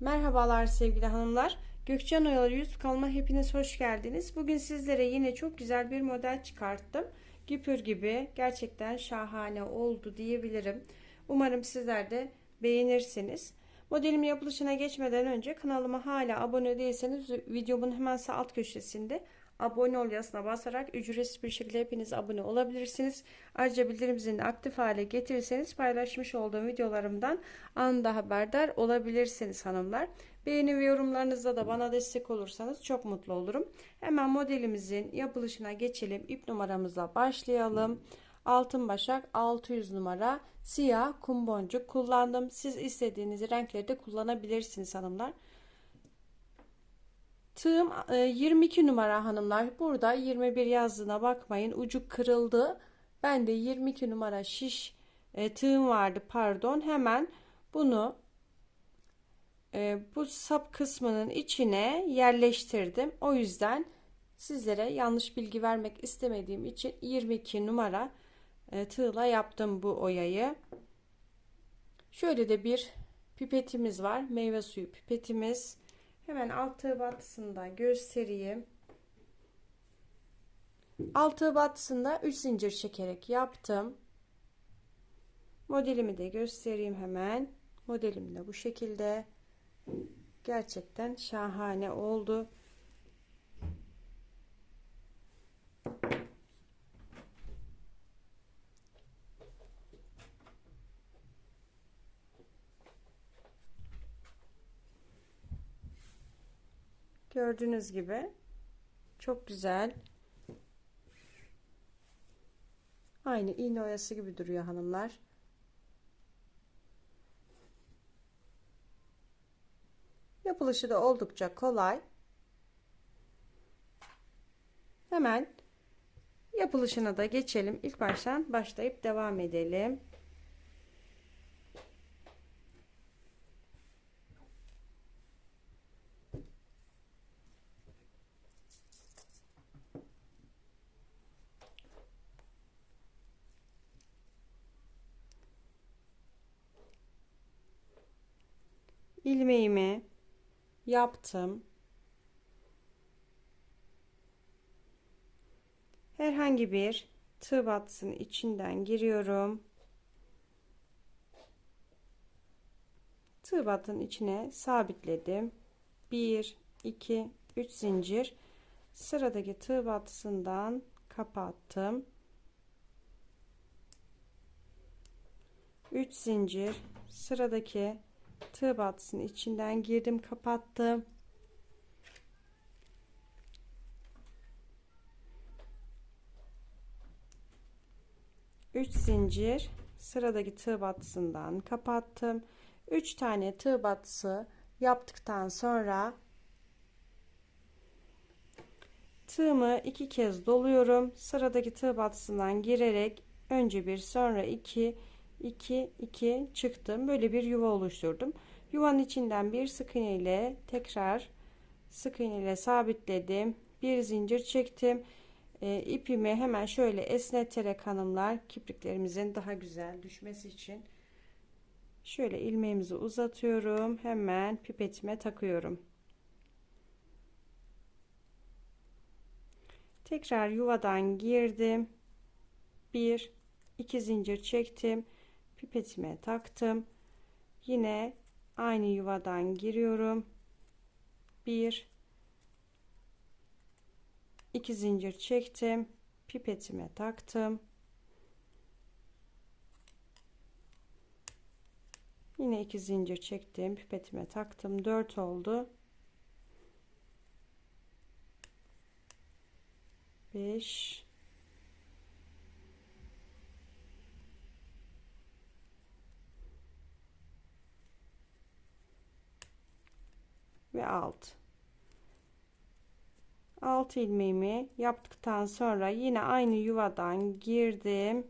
Merhabalar sevgili hanımlar. Gökçen Oyaları YouTube kanalıma hepiniz hoş geldiniz. Bugün sizlere yine çok güzel bir model çıkarttım. Güpür gibi gerçekten şahane oldu diyebilirim. Umarım sizler de beğenirsiniz. Modelimin yapılışına geçmeden önce kanalıma hala abone değilseniz videomun hemen sağ alt köşesinde abone ol yazısına basarak ücretsiz bir şekilde hepiniz abone olabilirsiniz. Ayrıca bildirim aktif hale getirirseniz paylaşmış olduğum videolarımdan anında haberdar olabilirsiniz hanımlar. Beğeni ve yorumlarınızla da bana destek olursanız çok mutlu olurum. Hemen modelimizin yapılışına geçelim. İp numaramızla başlayalım. Altın başak 600 numara siyah kum boncuk kullandım. Siz istediğiniz renkleri de kullanabilirsiniz hanımlar. Tığım 22 e, numara hanımlar. Burada 21 yazdığına bakmayın. Ucu kırıldı. Ben de 22 numara şiş e, tığım vardı pardon. Hemen bunu e, bu sap kısmının içine yerleştirdim. O yüzden sizlere yanlış bilgi vermek istemediğim için 22 numara tığla yaptım bu oyayı. Şöyle de bir pipetimiz var. Meyve suyu pipetimiz. Hemen altı batısında göstereyim. Altı batısında 3 zincir çekerek yaptım. Modelimi de göstereyim hemen. Modelim de bu şekilde. Gerçekten şahane oldu. Gördüğünüz gibi çok güzel. Aynı iğne oyası gibi duruyor hanımlar. Yapılışı da oldukça kolay. Hemen yapılışına da geçelim. İlk baştan başlayıp devam edelim. İlmeğimi yaptım. Herhangi bir tığ batsın içinden giriyorum. Tığ battının içine sabitledim. 1 2 3 zincir sıradaki tığ battısından kapattım. 3 zincir sıradaki tığ batsın içinden girdim kapattım. Üç zincir sıradaki tığ battısından kapattım. 3 tane tığ battısı yaptıktan sonra tığımı iki kez doluyorum. Sıradaki tığ battısından girerek önce bir sonra iki 2 2 çıktım. Böyle bir yuva oluşturdum. Yuvanın içinden bir sık iğne ile tekrar sık iğne ile sabitledim. Bir zincir çektim. E, ipimi hemen şöyle esneterek hanımlar kipriklerimizin daha güzel düşmesi için şöyle ilmeğimizi uzatıyorum. Hemen pipetime takıyorum. Tekrar yuvadan girdim. Bir iki zincir çektim pipetime taktım. Yine aynı yuvadan giriyorum. Bir, iki zincir çektim. Pipetime taktım. Yine iki zincir çektim. Pipetime taktım. Dört oldu. Beş, ve alt. 6 ilmeğimi yaptıktan sonra yine aynı yuvadan girdim.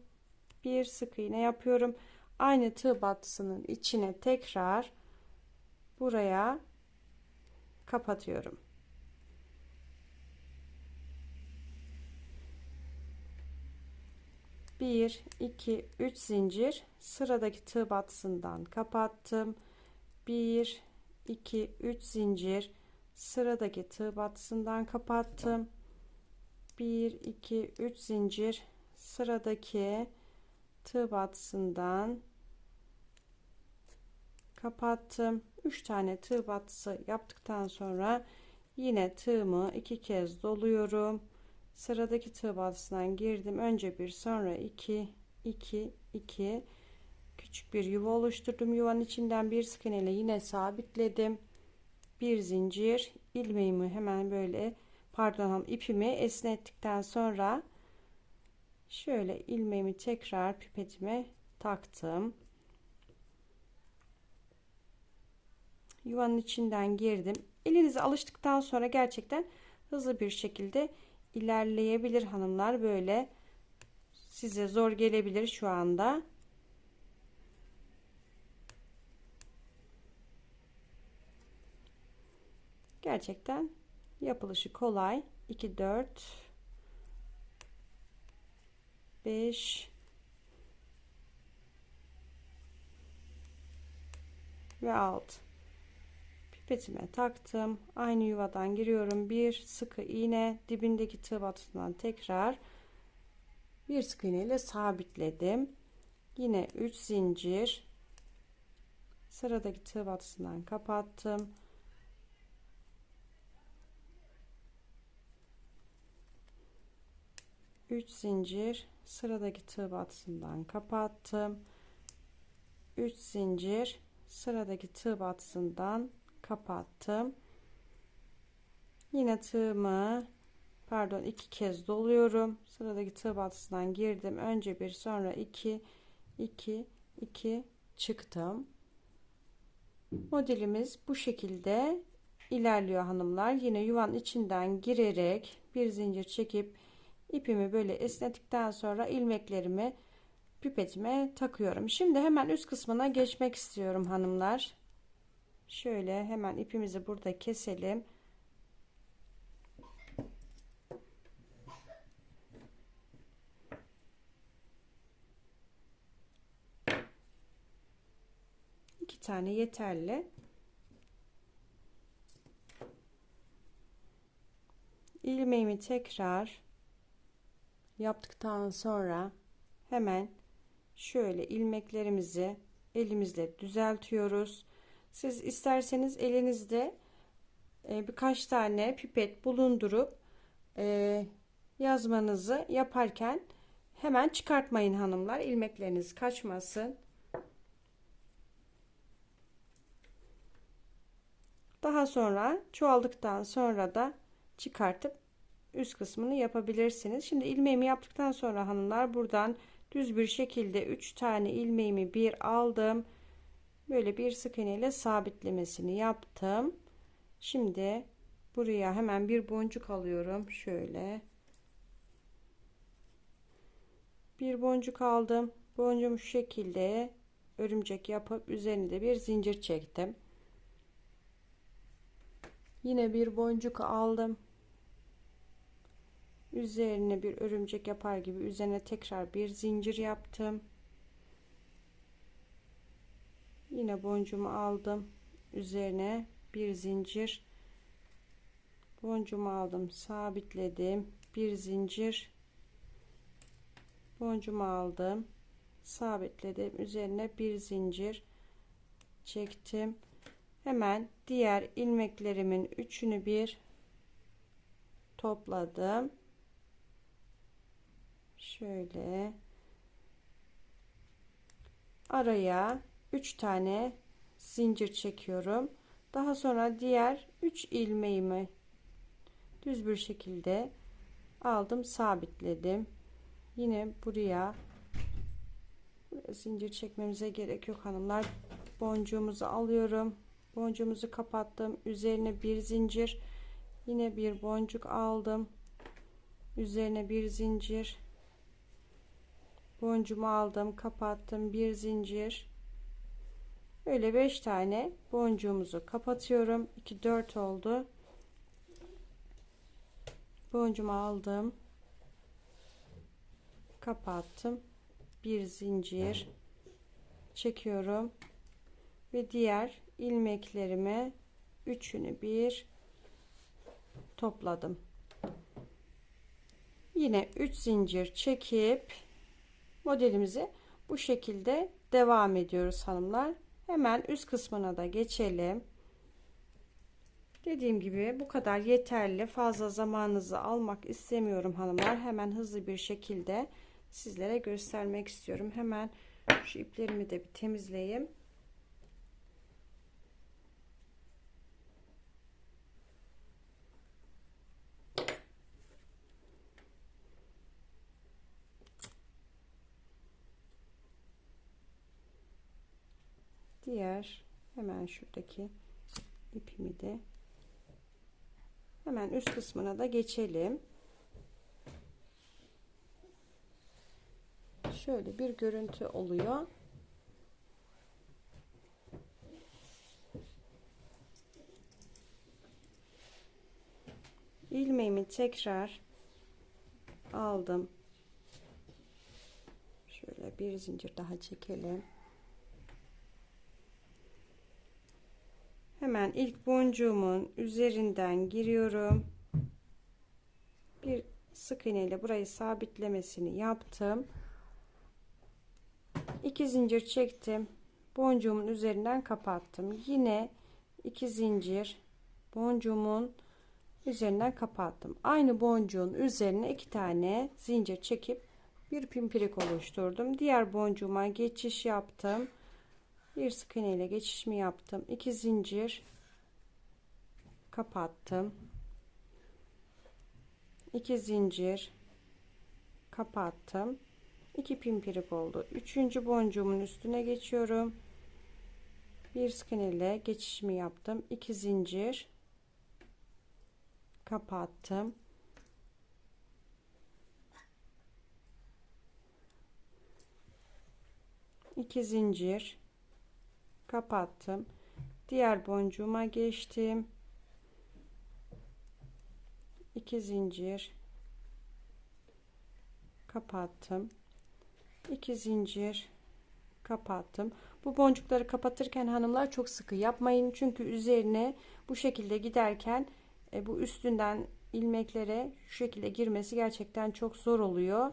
Bir sık iğne yapıyorum. Aynı tığ battısının içine tekrar buraya kapatıyorum. Bir iki üç zincir sıradaki tığ battısından kapattım. Bir 2 3 zincir. Sıradaki tığ battısından kapattım. 1 2 3 zincir. Sıradaki tığ battısından kapattım. 3 tane tığ battısı yaptıktan sonra yine tığımı iki kez doluyorum. Sıradaki tığ battısından girdim. Önce bir sonra 2 2 2 küçük bir yuva oluşturdum. Yuvanın içinden bir sık iğne ile yine sabitledim. Bir zincir ilmeğimi hemen böyle pardon ipimi esnettikten sonra şöyle ilmeğimi tekrar pipetime taktım. Yuvanın içinden girdim. Elinize alıştıktan sonra gerçekten hızlı bir şekilde ilerleyebilir hanımlar. Böyle size zor gelebilir şu anda gerçekten yapılışı kolay. 2 4 5 ve 6 pipetime taktım. Aynı yuvadan giriyorum. Bir sıkı iğne dibindeki tığ batısından tekrar bir sık iğne ile sabitledim. Yine 3 zincir sıradaki tığ batısından kapattım 3 zincir. Sıradaki tığ batısından kapattım. 3 zincir. Sıradaki tığ batısından kapattım. Yine tığımı pardon iki kez doluyorum. Sıradaki tığ batısından girdim. Önce bir sonra 2 2 2 çıktım. Modelimiz bu şekilde ilerliyor hanımlar. Yine yuvan içinden girerek bir zincir çekip ipimi böyle esnettikten sonra ilmeklerimi pipetime takıyorum. Şimdi hemen üst kısmına geçmek istiyorum hanımlar. Şöyle hemen ipimizi burada keselim. İki tane yeterli. ilmeğimi tekrar yaptıktan sonra hemen şöyle ilmeklerimizi elimizle düzeltiyoruz. Siz isterseniz elinizde e, birkaç tane pipet bulundurup e, yazmanızı yaparken hemen çıkartmayın hanımlar. ilmekleriniz kaçmasın. Daha sonra çoğaldıktan sonra da çıkartıp üst kısmını yapabilirsiniz. Şimdi ilmeğimi yaptıktan sonra hanımlar buradan düz bir şekilde 3 tane ilmeğimi bir aldım. Böyle bir sık iğne ile sabitlemesini yaptım. Şimdi buraya hemen bir boncuk alıyorum. Şöyle. Bir boncuk aldım. Boncuğumu şu şekilde örümcek yapıp üzerine de bir zincir çektim. Yine bir boncuk aldım üzerine bir örümcek yapar gibi üzerine tekrar bir zincir yaptım. Yine boncuğumu aldım. Üzerine bir zincir. Boncuğumu aldım sabitledim. Bir zincir. Boncuğumu aldım sabitledim. Üzerine bir zincir çektim. Hemen diğer ilmeklerimin üçünü bir topladım şöyle. Araya 3 tane zincir çekiyorum. Daha sonra diğer 3 ilmeğimi düz bir şekilde aldım sabitledim. Yine buraya zincir çekmemize gerek yok hanımlar. Boncuğumuzu alıyorum. Boncuğumuzu kapattım. Üzerine bir zincir. Yine bir boncuk aldım. Üzerine bir zincir boncuğumu aldım kapattım. Bir zincir. Böyle 5 tane boncuğumuzu kapatıyorum. 2 4 oldu. Boncuğumu aldım. Kapattım. Bir zincir. Çekiyorum. Ve diğer ilmeklerimi üçünü bir topladım. Yine 3 zincir çekip modelimizi bu şekilde devam ediyoruz hanımlar. Hemen üst kısmına da geçelim. Dediğim gibi bu kadar yeterli. Fazla zamanınızı almak istemiyorum hanımlar. Hemen hızlı bir şekilde sizlere göstermek istiyorum. Hemen şu iplerimi de bir temizleyeyim. Diğer hemen şuradaki ipimi de hemen üst kısmına da geçelim. Şöyle bir görüntü oluyor. ilmeğimi tekrar aldım. Şöyle bir zincir daha çekelim. Hemen ilk boncuğumun üzerinden giriyorum. Bir sık iğne ile burayı sabitlemesini yaptım. İki zincir çektim. Boncuğumun üzerinden kapattım. Yine iki zincir boncuğumun üzerinden kapattım. Aynı boncuğun üzerine iki tane zincir çekip bir pimpirik oluşturdum. Diğer boncuğuma geçiş yaptım. Bir sık iğne ile geçişimi yaptım. İki zincir kapattım. İki zincir kapattım. İki pimpirik oldu. Üçüncü boncuğumun üstüne geçiyorum. Bir sık iğne ile geçişimi yaptım. İki zincir kapattım. İki zincir kapattım. Diğer boncuğuma geçtim. İki zincir kapattım. İki zincir kapattım. Bu boncukları kapatırken hanımlar çok sıkı yapmayın. Çünkü üzerine bu şekilde giderken e, bu üstünden ilmeklere şu şekilde girmesi gerçekten çok zor oluyor.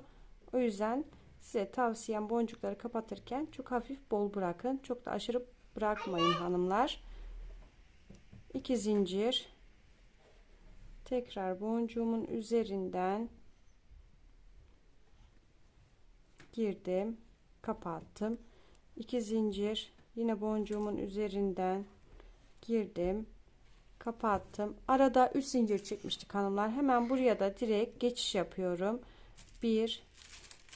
O yüzden size tavsiyem boncukları kapatırken çok hafif bol bırakın. Çok da aşırı bırakmayın hanımlar. 2 zincir. Tekrar boncuğumun üzerinden girdim kapattım. 2 zincir. Yine boncuğumun üzerinden girdim kapattım. Arada 3 zincir çekmiştik hanımlar. Hemen buraya da direkt geçiş yapıyorum. 1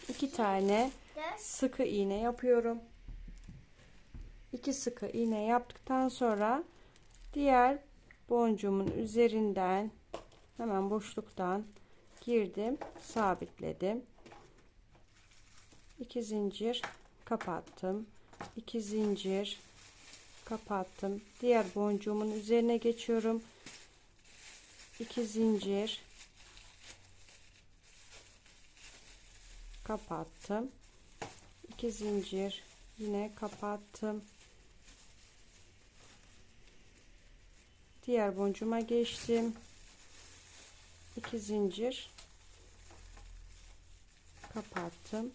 2 tane sıkı iğne yapıyorum 2 sıkı iğne yaptıktan sonra diğer boncuğumun üzerinden hemen boşluktan girdim sabitledim. 2 zincir kapattım 2 zincir kapattım. Diğer boncuğumun üzerine geçiyorum. 2 zincir kapattım. 2 zincir yine kapattım diğer boncuğuma geçtim. 2 zincir kapattım.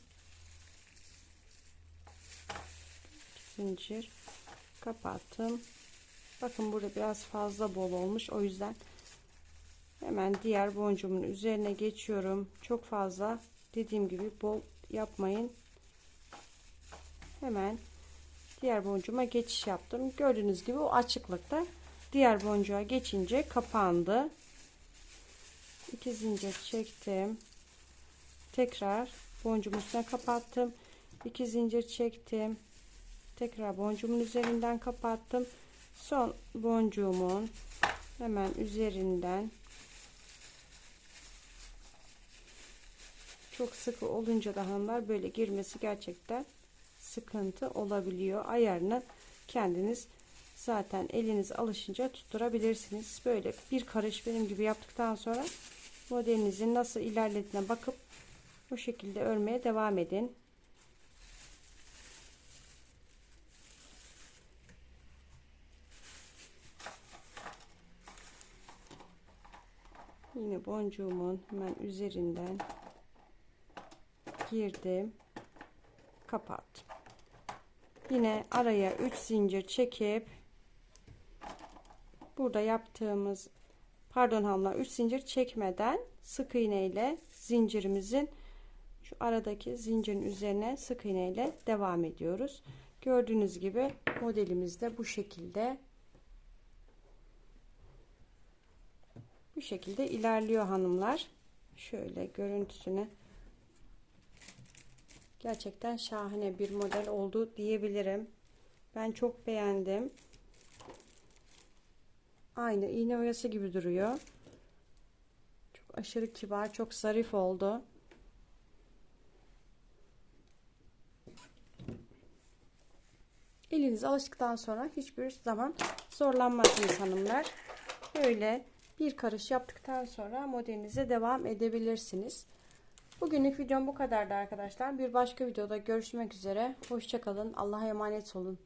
Zincir kapattım. Bakın burada biraz fazla bol olmuş. O yüzden hemen diğer boncuğumun üzerine geçiyorum. Çok fazla dediğim gibi bol yapmayın. Hemen diğer boncuğuma geçiş yaptım. Gördüğünüz gibi o açıklıkta diğer boncuğa geçince kapandı. 2 zincir çektim. Tekrar boncuğumun üstüne kapattım. 2 zincir çektim. Tekrar boncuğumun üzerinden kapattım. Son boncuğumun hemen üzerinden çok sıkı olunca da hanımlar böyle girmesi gerçekten sıkıntı olabiliyor. Ayarını kendiniz zaten eliniz alışınca tutturabilirsiniz. Böyle bir karış benim gibi yaptıktan sonra modelinizin nasıl ilerlediğine bakıp bu şekilde örmeye devam edin. Yine boncuğumun hemen üzerinden girdim. Kapattım. Yine araya 3 zincir çekip burada yaptığımız pardon hanımlar 3 zincir çekmeden sık iğne ile zincirimizin şu aradaki zincirin üzerine sık iğne ile devam ediyoruz. Gördüğünüz gibi modelimiz de bu şekilde bu şekilde ilerliyor hanımlar. Şöyle görüntüsüne gerçekten şahane bir model oldu diyebilirim. Ben çok beğendim. Aynı iğne oyası gibi duruyor. Çok aşırı kibar, çok zarif oldu. Eliniz alıştıktan sonra hiçbir zaman zorlanmazsınız hanımlar. Böyle bir karış yaptıktan sonra modelinize devam edebilirsiniz. Bugünlük videom bu kadardı arkadaşlar. Bir başka videoda görüşmek üzere. Hoşçakalın. Allah'a emanet olun.